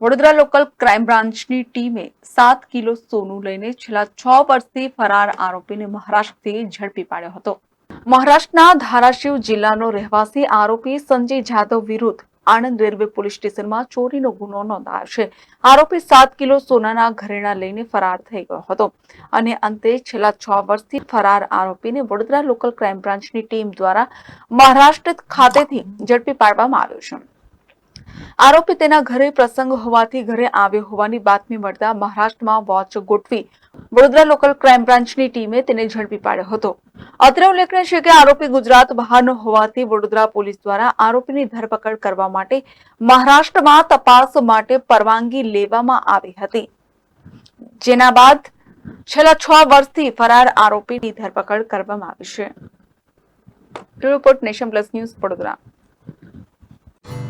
Vadodara local crime બ્રાન્ચની ટીમે સાત કિલો સોનું લઈને છેલ્લા છ વર્ષથી ફરાર આરોપીને મહારાષ્ટ્રથી ઝડપી પાડ્યો હતો. મહારાષ્ટ્રના ધારાશિવ જિલ્લાનો રહેવાસી આરોપી સંજય જાધવ વિરુદ્ધ આણંદ રેલવે પોલીસ સ્ટેશનમાં ચોરીનો ગુનો નોંધાયો છે. આરોપી સાત કિલો સોનાના ઘરેણા લઈને ફરાર થઈ ગયો હતો અને અંતે છેલ્લા છ વર્ષથી ફરાર આરોપીને વડોદરા લોકલ ક્રાઇમ બ્રાન્ચની ટીમ દ્વારા મહારાષ્ટ્ર ખાતેથી ઝડપી પાડવામાં આવ્યો છે. આરોપી તેના ઘરે પ્રસંગ હોવાથી ઘરે આવ્યો હોવાની બાતમી મળતા મહારાષ્ટ્રમાં વોચ ગોઠવી વડોદરા લોકલ ક્રાઇમ બ્રાન્ચની ટીમે તેને ઝડપી પાડ્યો હતો. અત્રે ઉલ્લેખનીય છે કે આરોપી ગુજરાત બહારનો હોવાથી વડોદરા પોલીસ દ્વારા આરોપીની ધરપકડ કરવા માટે મહારાષ્ટ્રમાં તપાસ માટે પરવાનગી લેવામાં આવી હતી. જેના બાદ છેલ્લા છ વર્ષથી ફરાર આરોપીની ધરપકડ કરવામાં આવી છે. Report nation plus news Vadodara.